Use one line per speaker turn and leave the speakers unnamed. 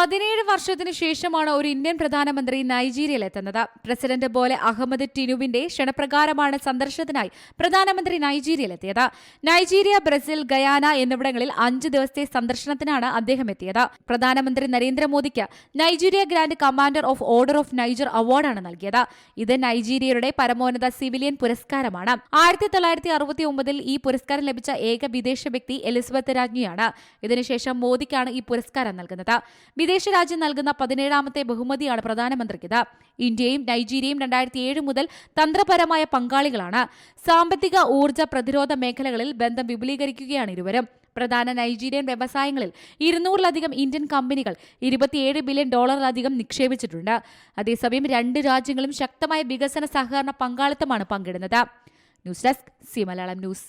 പതിനേഴ് വർഷത്തിനു ശേഷമാണ് ഒരു ഇന്ത്യൻ പ്രധാനമന്ത്രി നൈജീരിയയിൽ എത്തുന്നത് പ്രസിഡന്റ് പോലെ അഹമ്മദ് ടിനുവിന്റെ ക്ഷണപ്രകാരമാണ് സന്ദർശനത്തിനായി പ്രധാനമന്ത്രി നൈജീരിയയിലെത്തിയത്. നൈജീരിയ ബ്രസീൽ ഗയാന എന്നിവിടങ്ങളിൽ അഞ്ച് ദിവസത്തെ സന്ദർശനത്തിനാണ് അദ്ദേഹം എത്തിയത്. പ്രധാനമന്ത്രി നരേന്ദ്രമോദിക്ക് Nigeria grand commander of order of Niger അവാർഡാണ് നൽകിയത്. ഇത് നൈജീരിയയുടെ പരമോന്നത സിവിലിയൻ പുരസ്കാരമാണ്. ആയിരത്തി തൊള്ളായിരത്തി അറുപത്തി ഒമ്പതിൽ ഈ പുരസ്കാരം ലഭിച്ച ഏക വിദേശ വ്യക്തി എലിസബത്ത് രാജ്ഞിയാണ്. ഇതിനുശേഷം മോദിക്കാണ് ഈ പുരസ്കാരം നൽകുന്നത്. വിദേശ രാജ്യം നൽകുന്ന പതിനേഴാമത്തെ ബഹുമതിയാണ് പ്രധാനമന്ത്രിക്കിത്. ഇന്ത്യയും നൈജീരിയയും രണ്ടായിരത്തി ഏഴ് മുതൽ തന്ത്രപരമായ പങ്കാളികളാണ്. സാമ്പത്തിക ഊർജ പ്രതിരോധ മേഖലകളിൽ ബന്ധം വിപുലീകരിക്കുകയാണ് ഇരുവരും. പ്രധാന നൈജീരിയൻ വ്യവസായങ്ങളിൽ ഇരുന്നൂറിലധികം ഇന്ത്യൻ കമ്പനികൾ ഇരുപത്തിയേഴ് ബില്യൺ ഡോളറിലധികം നിക്ഷേപിച്ചിട്ടുണ്ട്. അതേസമയം രണ്ട് രാജ്യങ്ങളും ശക്തമായ വികസന സഹകരണ പങ്കാളിത്തമാണ് പങ്കിടുന്നത്. News desk C Malayalam news.